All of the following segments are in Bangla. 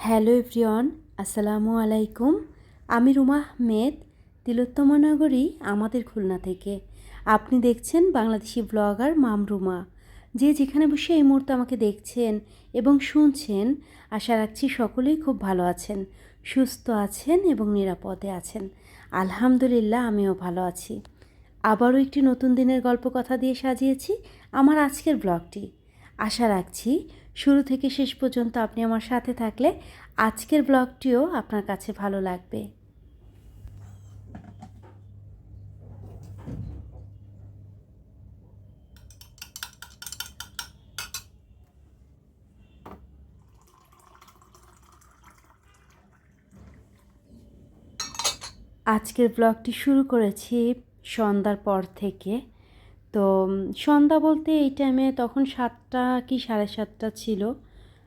হ্যালো এভরিওয়ান, আসসালামু আলাইকুম। আমি রুমা আহমেদ তিলোত্তমানগরী আমাদের খুলনা থেকে। আপনি দেখছেন বাংলাদেশি ব্লগার মাম রুমা। যে যেখানে বসে এই মুহূর্তে আমাকে দেখছেন এবং শুনছেন, আশা রাখছি সকলেই খুব ভালো আছেন, সুস্থ আছেন এবং নিরাপদে আছেন। আলহামদুলিল্লাহ, আমিও ভালো আছি। আবারও একটি নতুন দিনের গল্প কথা দিয়ে সাজিয়েছি আমার আজকের ব্লগটি। আশা রাখছি শুরু থেকে শেষ পর্যন্ত আপনি আমার সাথে থাকলে আজকের ব্লগটিও আপনার কাছে ভালো লাগবে। আজকের ব্লগটি শুরু করেছি সন্ধ্যার পর থেকে। তো সন্ধ্যা বলতে এই টাইমে তখন সাতটা কি সাড়ে সাতটা ছিল।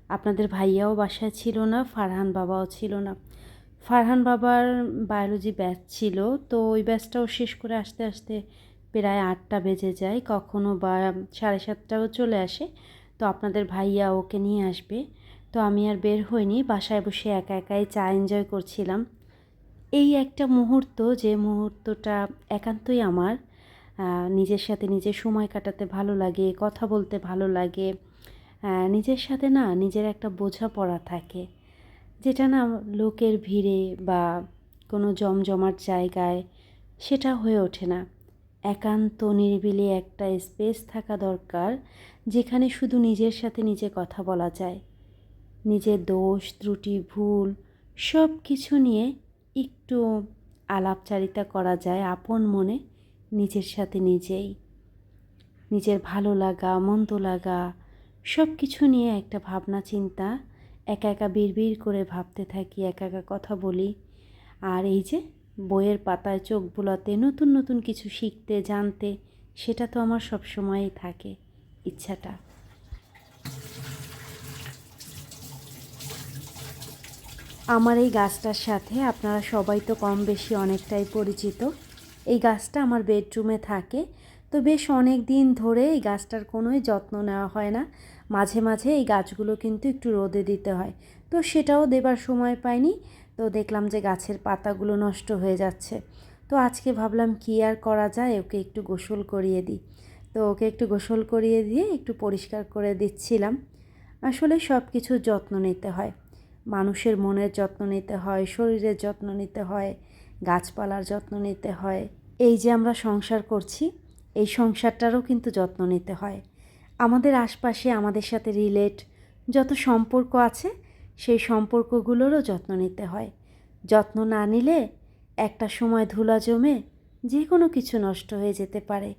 আপনাদের ভাইয়াও বাসায় ছিল না, ফারহান বাবাও ছিল না। ফারহান বাবার বায়োলজি ব্যাচ ছিল, তো ওই ব্যাচটাও শেষ করে আসতে আসতে প্রায় আটটা বেজে যায়। কখনো বা সাড়ে সাতটাও চলে আসে, তো আপনাদের ভাইয়া ওকে নিয়ে আসবে। তো আমি আর বের হইনি, বাসায় বসে একা একাই চা এনজয় করছিলাম। এই একটা মুহূর্ত, যে মুহূর্তটা একান্তই আমার। নিজের সাথে নিজের সময় কাটাতে ভালো লাগে, কথা বলতে ভালো লাগে। নিজের সাথে না নিজের একটা বোঝাপড়া থাকে। যেটা না লোকের ভিড়ে বা কোনো জমজমাট জায়গায় সেটা হয়ে ওঠে না। একান্ত নিরিবিলি একটা স্পেস থাকা দরকার, যেখানে শুধু নিজের সাথে নিজে কথা বলা যায়। নিজের দোষ, ত্রুটি, ভুল সব কিছু নিয়ে একটু আলাপচারিতা করা যায় আপন মনে। নিজের সাথে নিজেই। নিজের ভালো লাগা, মন্দ লাগা সব কিছু নিয়ে একটা ভাবনা, চিন্তা, একা একা বিড়বিড় করে ভাবতে থাকি, একা একা কথা বলি। আর এই যে বইয়ের পাতায় চোখ বোলাতে, নতুন নতুন কিছু শিখতে, জানতে, সেটা তো আমার সব সময়ই থাকে, ইচ্ছাটা। আমার এই গাছটার সাথে আপনারা সবাই তো কম বেশি অনেকটাই পরিচিত। এই গাছটা আমার বেডরুমে থাকে। তো বেশ অনেক দিন ধরে এই গাছটার কোনোই যত্ন নেওয়া হয় না। মাঝে মাঝে এই গাছগুলো কিন্তু একটু রোদে দিতে হয়। তো সেটাও দেবার সময় পাইনি। তো দেখলাম যে গাছের পাতাগুলো নষ্ট হয়ে যাচ্ছে। তো আজকে ভাবলাম কী আর করা যায়, ওকে একটু গোসল করিয়ে দিই। তো ওকে একটু গোসল করিয়ে দিয়ে একটু পরিষ্কার করে দিচ্ছিলাম। আসলে সব কিছুর যত্ন নিতে হয়। মানুষের মনের যত্ন নিতে হয়, শরীরের যত্ন নিতে হয়। গাছপালার যত্ন নিতে হয়। এই যে আমরা সংসার করছি, এই সংসারটারও কিন্তু যত্ন নিতে হয়। আমাদের আশপাশে আমাদের সাথে রিলেট যত সম্পর্ক আছে, সেই সম্পর্কগুলোরও যত্ন নিতে হয়। যত্ন না নিলে একটা সময় ধুলা জমে যে কোনো কিছু নষ্ট হয়ে যেতে পারে,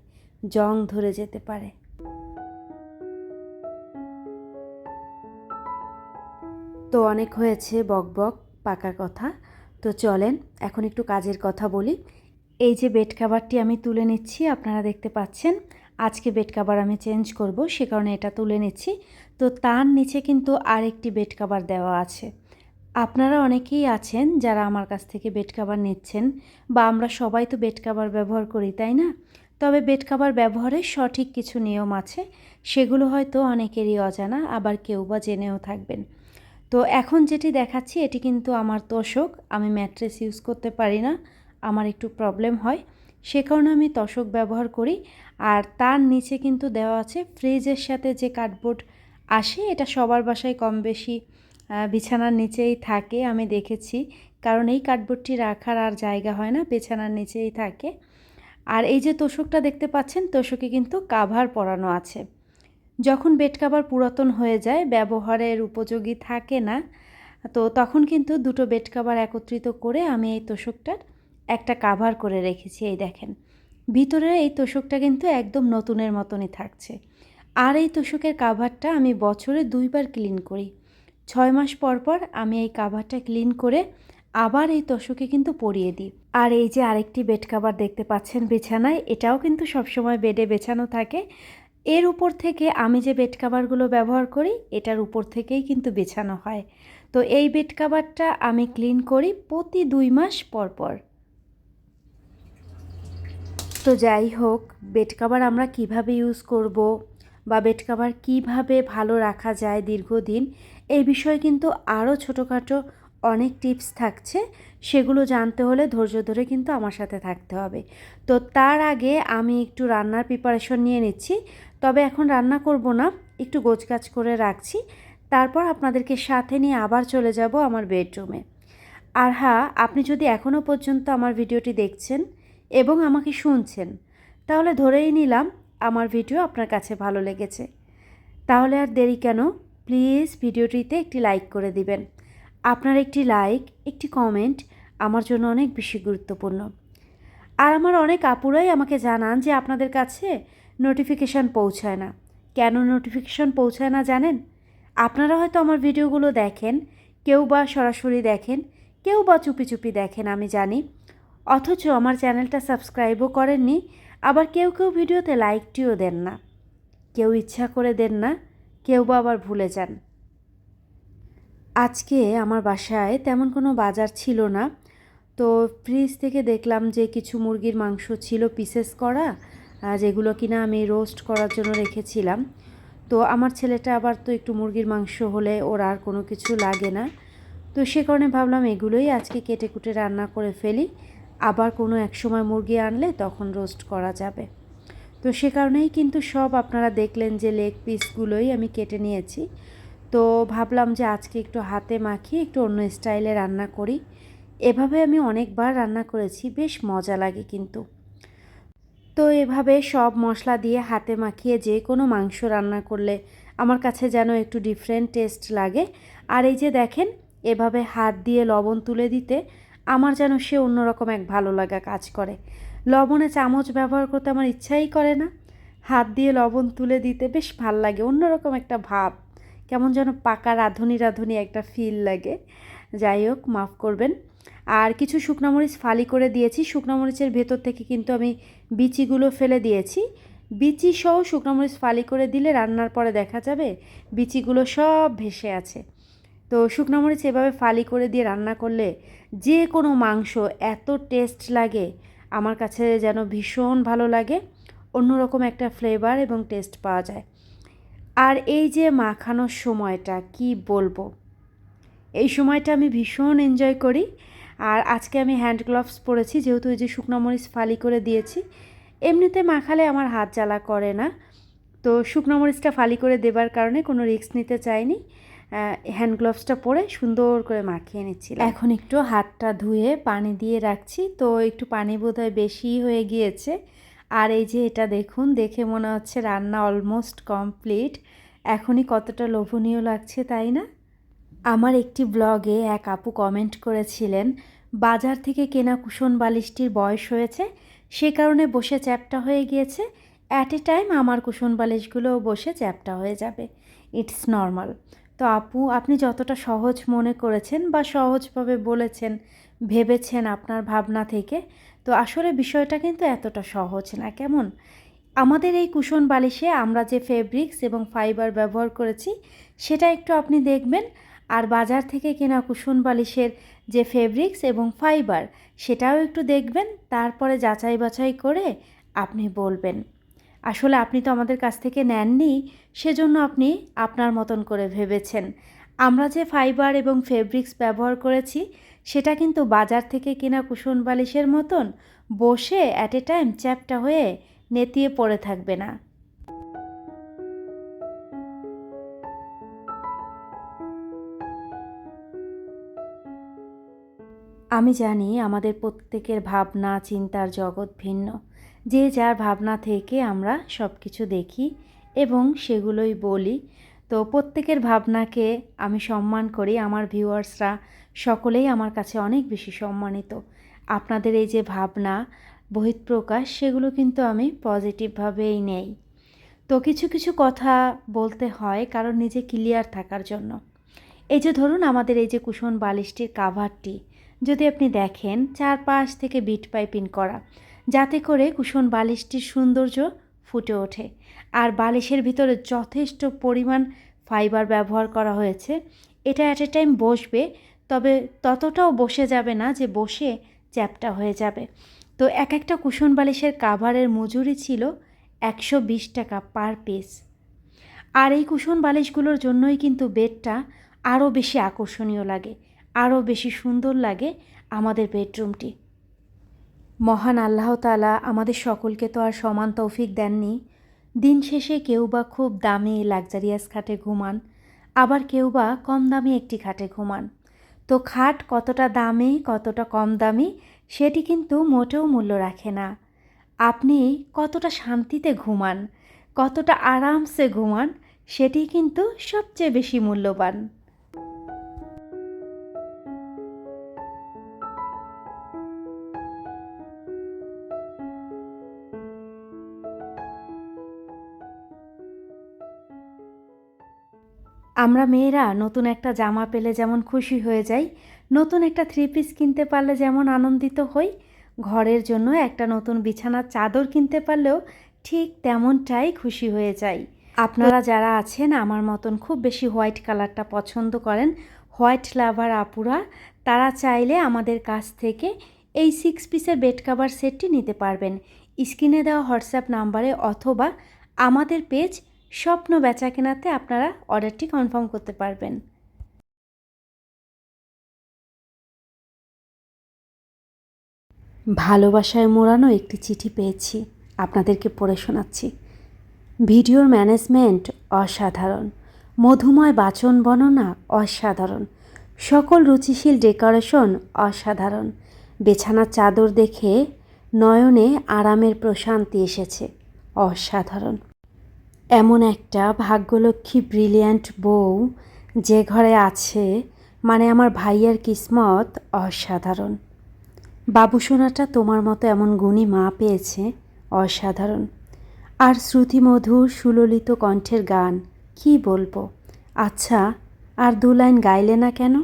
জং ধরে যেতে পারে। তো অনেক হয়েছে বক বক, পাকা কথা। তো চলেন, এখন একটু কাজের কথা বলি। এই যে বেড কাভারটি আমি তুলে নিচ্ছি, আপনারা দেখতে পাচ্ছেন। আজকে বেড কাভার আমি চেঞ্জ করব, সে কারণে এটা তুলে নিচ্ছি। তো তার নিচে কিন্তু আরেকটি বেড কাভার দেওয়া আছে। আপনারা অনেকেই আছেন যারা আমার কাছ থেকে বেড কাভার নিচ্ছেন, বা আমরা সবাই তো বেড কাভার ব্যবহার করি, তাই না? তবে বেড কাভার ব্যবহারের সঠিক কিছু নিয়ম আছে, সেগুলো হয়তো অনেকেরই অজানা, আবার কেউ বা জেনেও থাকবেন। তো এখন যেটি দেখাচ্ছি, এটি কিন্তু আমার তোষক। আমি ম্যাট্রেস ইউজ করতে পারি না, আমার একটু প্রবলেম হয়। সে কারণে আমি তোষক ব্যবহার করি। আর তার নিচে কিন্তু দেওয়া আছে ফ্রিজের সাথে যে কার্ডবোর্ড আসে, এটা সবার বাসায় কম বেশি বিছানার নিচেই থাকে, আমি দেখেছি। কারণ এই কার্ডবোর্ডটি রাখার আর জায়গা হয় না, বিছানার নিচেই থাকে। আর এই যে তোষকটা দেখতে পাচ্ছেন, তোষকে কিন্তু কাভার পরানো আছে। যখন বেড কাভার পুরাতন হয়ে যায়, ব্যবহারের উপযোগী থাকে না, তো তখন কিন্তু দুটো বেড কাভার একত্রিত করে আমি এই তোষকটার একটা কাভার করে রেখেছি, এই দেখেন। ভিতরে এই তোষকটা কিন্তু একদম নতুনের মতনই থাকছে। আর এই তোষকের কাভারটা আমি বছরে দুইবার ক্লিন করি। ছয় মাস পর পর আমি এই কাভারটা ক্লিন করে আবার এই তোষকে কিন্তু পরিয়ে দিই। আর এই যে আরেকটি বেড কাভার দেখতে পাচ্ছেন বিছানায়, এটাও কিন্তু সবসময় বেডে বেছানো থাকে। এর উপর থেকে আমি যে বেড কাভারগুলো ব্যবহার করি, এটার উপর থেকেই কিন্তু বেছানো হয়। তো এই বেড কাভারটা আমি ক্লিন করি প্রতি দুই মাস পর পর। তো যাই হোক বেড কাভার আমরা কীভাবে ইউজ করব বা বেড কাভার কীভাবে ভালো রাখা যায় দীর্ঘদিন এই বিষয়ে কিন্তু আরও ছোটোখাটো অনেক টিপস থাকছে। সেগুলো জানতে হলে ধৈর্য ধরে কিন্তু আমার সাথে থাকতে হবে। তো তার আগে আমি একটু রান্নার প্রিপারেশন নিয়ে নিচ্ছি। তবে এখন রান্না করব না, একটু গোছগাছ করে রাখছি। তারপর আপনাদেরকে সাথে নিয়ে আবার চলে যাব আমার বেডরুমে। আর হ্যাঁ আপনি যদি এখনও পর্যন্ত আমার ভিডিওটি দেখছেন এবং আমাকে শুনছেন, তাহলে ধরেই নিলাম আমার ভিডিও আপনার কাছে ভালো লেগেছে। তাহলে আর দেরি কেন? প্লিজ ভিডিওটিতে একটি লাইক করে দিবেন। আপনার একটি লাইক, একটি কমেন্ট আমার জন্য অনেক বেশি গুরুত্বপূর্ণ। আর আমার অনেক আপুরাই আমাকে জানান যে আপনাদের কাছে নোটিফিকেশান পৌঁছায় না। কেন নোটিফিকেশান পৌঁছায় না জানেন? আপনারা হয়তো আমার ভিডিওগুলো দেখেন, কেউ বা সরাসরি দেখেন, কেউ বা চুপি চুপি দেখেন, আমি জানি। অথচ আমার চ্যানেলটা সাবস্ক্রাইবও করেননি, আবার কেউ কেউ ভিডিওতে লাইকটিও দেন না। কেউ ইচ্ছা করে দেন না, কেউ বা আবার ভুলে যান। আজকে আমার বাসায় তেমন কোনো বাজার ছিল না। তো ফ্রিজ থেকে দেখলাম যে কিছু মুরগির মাংস ছিল পিসেস করা। যেগুলো কিনা আমি রোস্ট করার জন্য রেখেছিলাম। তো আমার ছেলেটা আবার তো একটু মুরগির মাংস হলে ওর আর কোনো কিছু লাগে না। তো সে কারণে ভাবলাম এগুলোই আজকে কেটে কুটে রান্না করে ফেলি। আবার কোনো এক সময় মুরগি আনলে তখন রোস্ট করা যাবে। তো সে কারণেই কিন্তু সব আপনারা দেখলেন যে লেগ পিসগুলোই আমি কেটে নিয়েছি। তো ভাবলাম যে আজকে একটু হাতে মাখিয়ে একটু অন্য স্টাইলে রান্না করি। এভাবে আমি অনেকবার রান্না করেছি, বেশ মজা লাগে কিন্তু। তো এভাবে সব মশলা দিয়ে হাতে মাখিয়ে যে কোনো মাংস রান্না করলে আমার কাছে যেন একটু ডিফারেন্ট টেস্ট লাগে। আর এই যে দেখেন, এভাবে হাত দিয়ে লবণ তুলে দিতে আমার যেন সে অন্যরকম এক ভালো লাগা কাজ করে। লবণে চামচ ব্যবহার করতে আমার ইচ্ছাই করে না। হাত দিয়ে লবণ তুলে দিতে বেশ ভালো লাগে, অন্যরকম একটা ভাব। কেমন যেন পাকা রাঁধুনি রাঁধুনি একটা ফিল লাগে। যাই হোক, মাফ করবেন। আর কিছু শুকনামরিচ ফালি করে দিয়েছি। শুকনামরিচের ভেতর থেকে কিন্তু আমি বিচিগুলো ফেলে দিয়েছি। বিচি সহ শুকনো মরিচ ফালি করে দিলে রান্নার পরে দেখা যাবে বিচিগুলো সব ভেসে আছে। তো শুকনো মরিচ এভাবে ফালি করে দিয়ে রান্না করলে যে কোনো মাংস এত টেস্ট লাগে, আমার কাছে যেন ভীষণ ভালো লাগে, অন্যরকম একটা ফ্লেভার এবং টেস্ট পাওয়া যায়। আর এই যে মাখানোর সময়টা, কি বলব? এই সময়টা আমি ভীষণ এনজয় করি। আর আজকে আমি হ্যান্ড গ্লাভস পরেছি, যেহেতু এই যে শুকনো মরিচ ফালি করে দিয়েছি। এমনিতে মাখালে আমার হাত জ্বালা করে না। তো শুকনো মরিচটা ফালি করে দেবার কারণে কোনো রিস্ক নিতে চাইনি। হ্যান্ড গ্লাভসটা পরে সুন্দর করে মাখিয়ে নিচ্ছি এখন একটু হাতটা ধুয়ে পানি দিয়ে রাখছি, তো একটু পানি বোধহয় বেশি হয়ে গিয়েছে। আর এই যে এটা দেখুন, দেখে মনে হচ্ছে রান্না অলমোস্ট কমপ্লিট এখনই কতটা লোভনীয় লাগছে, তাই না? আমার একটি ব্লগে এক আপু কমেন্ট করেছিলেন বাজার থেকে কেনা কুশন বালিশটির বয়স হয়েছে। সে কারণে বসে চ্যাপটা হয়ে গিয়েছে। অ্যাট এ টাইম আমার কুশন বালিশগুলোও বসে চ্যাপটা হয়ে যাবে। ইটস নর্মাল তো আপু, আপনি যতটা সহজ মনে করেছেন বা সহজভাবে বলেছেন, ভেবেছেন আপনার ভাবনা থেকে, তো আসলে বিষয়টা কিন্তু এতটা সহজ না। কেমন? আমাদের এই কুশন বালিশে আমরা যে ফেব্রিক্স এবং ফাইবার ব্যবহার করেছি, সেটা একটু আপনি দেখবেন। আর বাজার থেকে কেনা কুশন বালিশের যে ফেব্রিক্স এবং ফাইবার, সেটাও একটু দেখবেন, তারপরে যাচাই বাছাই করে আপনি বলবেন। আসলে আপনি তো আমাদের কাছ থেকে নেননি, সেজন্য আপনি আপনার মতন করে ভেবেছেন। আমরা যে ফাইবার এবং ফেব্রিক্স ব্যবহার করেছি, সেটা কিন্তু বাজার থেকে কেনা কুশন বালিশের মতন বসে অ্যাট এ টাইম চ্যাপটা হয়ে নেতিয়ে পড়ে থাকবে না। আমি জানি আমাদের প্রত্যেকের ভাবনা, চিন্তার জগৎ ভিন্ন। যে যার ভাবনা থেকে আমরা সব কিছু দেখি এবং সেগুলোই বলি, তো প্রত্যেকের ভাবনাকে আমি সম্মান করি, আমার ভিউয়ার্সরা সকলেই আমার কাছে অনেক বেশি সম্মানিত। আপনাদের এই যে ভাবনা, বহিঃপ্রকাশ, সেগুলো কিন্তু আমি পজিটিভভাবেই নেই। তো কিছু কিছু কথা বলতে হয় কারণ নিজে ক্লিয়ার থাকার জন্য। এই যে ধরুন আমাদের এই যে কুশন বালিশটির কাভারটি যদি আপনি দেখেন চারপাশ থেকে বিট পাইপিং করা, যাতে করে কুশন বালিশটির সৌন্দর্য ফুটে ওঠে। আর বালিশের ভিতরে যথেষ্ট পরিমাণ ফাইবার ব্যবহার করা হয়েছে। এটা অ্যাট এ টাইম বসবে, তবে ততটাও বসে যাবে না যে বসে চ্যাপটা হয়ে যাবে। তো এক একটা কুশন বালিশের কাভারের মজুরি ছিল একশো বিশ টাকা পার পিস। আর এই কুশন বালিশগুলোর জন্যই কিন্তু বেডটা আরও বেশি আকর্ষণীয় লাগে। আরও বেশি সুন্দর লাগে আমাদের বেডরুমটি। মহান আল্লাহ তালা আমাদের সকলকে তো আর সমান তৌফিক দেননি। দিন শেষে কেউ বা খুব দামি লাক্সারিয়াস খাটে ঘুমান, আবার কেউ বা কম দামি একটি খাটে ঘুমান। তো খাট কতটা দামি, কতটা কম দামি, সেটি কিন্তু মোটেও মূল্য রাখে না। আপনি কতটা শান্তিতে ঘুমান, কতটা আরামসে ঘুমান, সেটি কিন্তু সবচেয়ে বেশি মূল্যবান। আমরা মেয়েরা নতুন একটা জামা পেলে যেমন খুশি হয়ে যাই, নতুন একটা থ্রি পিস কিনতে পারলে যেমন আনন্দিত হই, ঘরের জন্য একটা নতুন বিছানার চাদর কিনতে পারলেও ঠিক তেমনটাই খুশি হয়ে যাই। আপনারা যারা আছেন, আমার মতন খুব বেশি হোয়াইট কালারটা পছন্দ করেন, হোয়াইট লাভার আপুরা, তারা চাইলে আমাদের কাছ থেকে এই সিক্স পিসের বেড কাভার সেটটি নিতে পারবেন। স্ক্রিনে দেওয়া হোয়াটসঅ্যাপ নাম্বারে অথবা আমাদের পেজ স্বপ্ন বেচা কেনাতে আপনারা অর্ডারটি কনফার্ম করতে পারবেন। ভালোবাসায় মোড়ানো একটি চিঠি পেয়েছি, আপনাদেরকে পড়ে শোনাচ্ছি। ভিডিওর ম্যানেজমেন্ট অসাধারণ, মধুময় বাচন বর্ণনা অসাধারণ, সকল রুচিশীল ডেকোরেশন অসাধারণ, বেছানার চাদর দেখে নয়নে আরামের প্রশান্তি এসেছে, অসাধারণ। এমন একটা ভাগ্যলক্ষ্মী ব্রিলিয়ান্ট বউ যে ঘরে আছে মানে আমার ভাইয়ার কিসমত অসাধারণ। বাবুসোনাটা তোমার মতো এমন গুণী মা পেয়েছে অসাধারণ। আর শ্রুতিমধুর সুললিত কণ্ঠের গান, কি বলব? আচ্ছা আর দু লাইন গাইলে না কেন?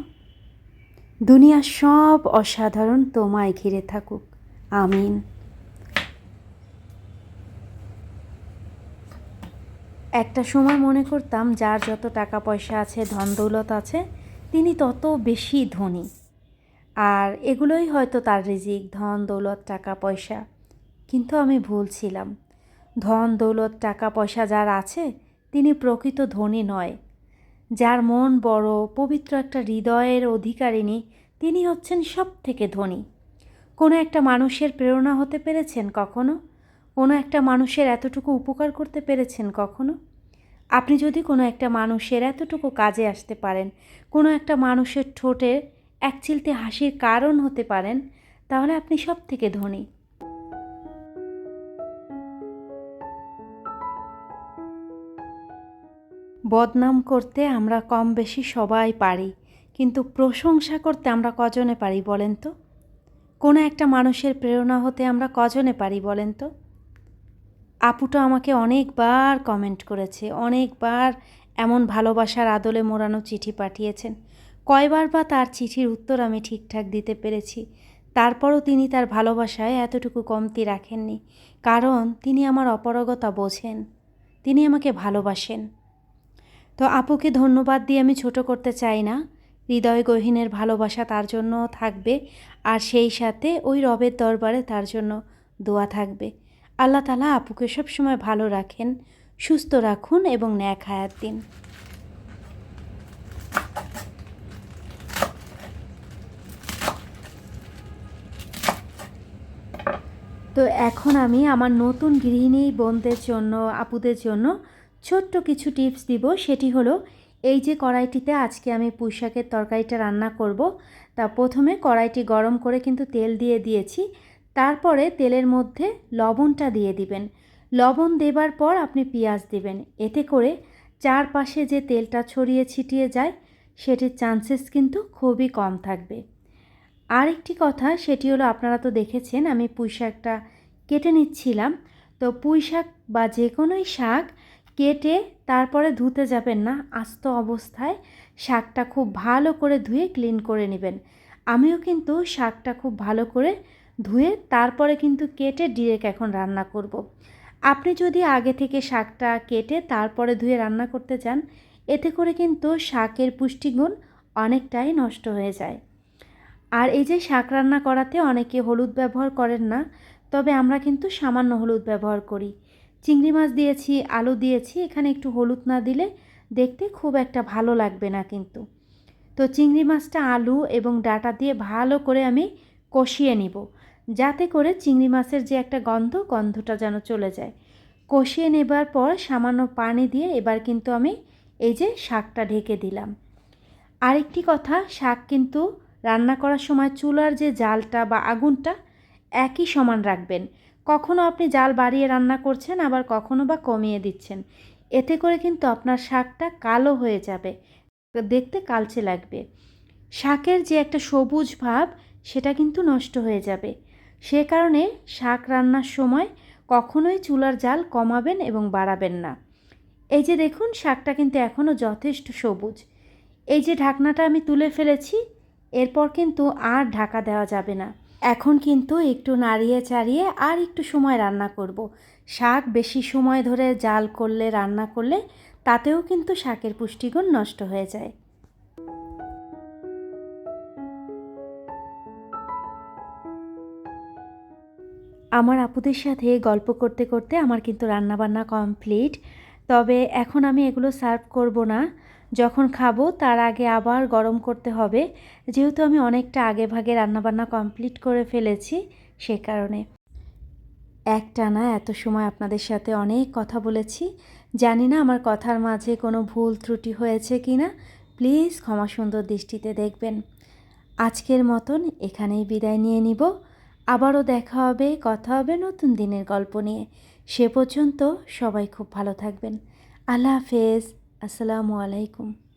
দুনিয়ার সব অসাধারণ তোমায় ঘিরে থাকুক। আমিন। একটা সময় মনে করতাম যার যত টাকা পয়সা আছে ধন দৌলত আছে, তিনি তত বেশি ধনী। আর এগুলোই হয়তো তার রিজিক ধন দৌলত টাকা পয়সা কিন্তু আমি ভুল ছিলাম। ধন দৌলত টাকা পয়সা যার আছে, তিনি প্রকৃত ধনী নয়। যার মন বড়, পবিত্র একটা হৃদয়ের অধিকারিণী, তিনি হচ্ছেন সব থেকে ধনী। কোনো একটা মানুষের প্রেরণা হতে পেরেছেন কখনো? কোনো একটা মানুষের এতটুকু উপকার করতে পেরেছেন কখনো? আপনি যদি কোনো একটা মানুষের এতটুকু কাজে আসতে পারেন, কোনো একটা মানুষের ঠোঁটে এক চিলতে হাসির কারণ হতে পারেন, তাহলে আপনি সব থেকে ধনী। বদনাম করতে আমরা কম বেশি সবাই পারি, কিন্তু প্রশংসা করতে আমরা কজনে পারি বলেন তো? কোনো একটা মানুষের প্রেরণা হতে আমরা কজনে পারি বলেন তো? আপুটা আমাকে অনেকবার কমেন্ট করেছে, অনেকবার এমন ভালোবাসার আদলে মোড়ানো চিঠি পাঠিয়েছেন। কয়বার বা তার চিঠির উত্তর আমি ঠিকঠাক দিতে পেরেছি, তারপরও তিনি তার ভালোবাসায় এতটুকু কমতি রাখেননি, কারণ তিনি আমার অপরগতা বোঝেন, তিনি আমাকে ভালোবাসেন। তো আপুকে ধন্যবাদ দিয়ে আমি ছোট করতে চাই না, হৃদয় গহীনের ভালোবাসা তার জন্য থাকবে, আর সেই সাথে ওই রবের দরবারে তার জন্য দোয়া থাকবে। আল্লাহ তালা আপুকে সবসময় ভালো রাখেন, সুস্থ রাখুন এবং ন্যাক হায়াত দিন। তো এখন আমি আমার নতুন গৃহিণী বোনদের জন্য, আপুদের জন্য ছোট্ট কিছু টিপস দিব। সেটি হলো, এই যে কড়াইটিতে আজকে আমি পুঁইশাকের তরকারিটা রান্না করব, তা প্রথমে কড়াইটি গরম করে কিন্তু তেল দিয়ে দিয়েছি। তারপরে তেলের মধ্যে লবণটা দিয়ে দিবেন। লবণ দেবার পর আপনি পেঁয়াজ দেবেন। এতে করে চারপাশে যে তেলটা ছড়িয়ে ছিটিয়ে যায়, সেটির চান্সেস কিন্তু খুবই কম থাকবে। আরেকটি কথা, সেটি হলো আপনারা তো দেখেছেন, আমি পুঁই শাকটা কেটে নিচ্ছিলাম। তো পুঁই শাক বা যে কোনোই শাক কেটে তারপরে ধুতে যাবেন না, আস্ত অবস্থায় শাকটা খুব ভালো করে ধুয়ে ক্লিন করে নেবেন। আমিও কিন্তু শাকটা খুব ভালো করে ধুয়ে তারপরে কিন্তু কেটে ডিরেক্ট এখন রান্না করব। আপনি যদি আগে থেকে শাকটা কেটে তারপরে ধুয়ে রান্না করতে চান, এতে করে কিন্তু শাকের পুষ্টিগুণ অনেকটাই নষ্ট হয়ে যায়। আর এই যে শাক রান্না করাতে অনেকে হলুদ ব্যবহার করেন না, তবে আমরা কিন্তু সামান্য হলুদ ব্যবহার করি। চিংড়ি মাছ দিয়েছি, আলু দিয়েছি, এখানে একটু হলুদ না দিলে দেখতে খুব একটা ভালো লাগবে না কিন্তু। তো চিংড়ি মাছটা আলু এবং ডাটা দিয়ে ভালো করে আমি কষিয়ে নিব। যাতে করে চিংড়ি মাছের যে একটা গন্ধ, গন্ধটা যেন চলে যায়। কষিয়ে নেবার পর সামান্য পানি দিয়ে এবার কিন্তু আমি এই যে শাকটা ঢেকে দিলাম। আরেকটি কথা, শাক কিন্তু রান্না করার সময় চুলার যে জালটা বা আগুনটা একই সমান রাখবেন। কখনো আপনি জাল বাড়িয়ে রান্না করছেন, আবার কখনো বা কমিয়ে দিচ্ছেন। এতে করে কিন্তু আপনার শাকটা কালো হয়ে যাবে, দেখতে কালচে লাগবে। শাকের যে একটা সবুজ ভাব, সেটা কিন্তু নষ্ট হয়ে যাবে। সে কারণে শাক রান্নার সময় কখনোই চুলার জাল কমাবেন এবং বাড়াবেন না। এই যে দেখুন, শাকটা কিন্তু এখনও যথেষ্ট সবুজ। এই যে ঢাকনাটা আমি তুলে ফেলেছি, এরপর কিন্তু আর ঢাকা দেওয়া যাবে না। এখন কিন্তু একটু নাড়িয়ে চাড়িয়ে আর একটু সময় রান্না করব। শাক বেশি সময় ধরে জাল করলে, রান্না করলে, তাতেও কিন্তু শাকের পুষ্টিগুণ নষ্ট হয়ে যায়। আমার আপুদের সাথে গল্প করতে করতে আমার কিন্তু রান্নাবান্না কমপ্লিট। তবে এখন আমি এগুলো সার্ভ করব না। যখন খাব, তার আগে আবার গরম করতে হবে। যেহেতু আমি অনেকটা আগে ভাগে রান্নাবান্না কমপ্লিট করে ফেলেছি, সে কারণে। একটানা এত সময় আপনাদের সাথে অনেক কথা বলেছি। জানি না আমার কথার মাঝে কোনো ভুল ত্রুটি হয়েছে কি না প্লিজ ক্ষমা সুন্দর দৃষ্টিতে দেখবেন। আজকের মতন এখানেই বিদায় নিয়ে নিব। আবারও দেখা হবে, কথা হবে নতুন দিনের গল্প নিয়ে। সে পর্যন্ত সবাই খুব ভালো থাকবেন। আল্লাহ হাফেজ। আসসালামু আলাইকুম।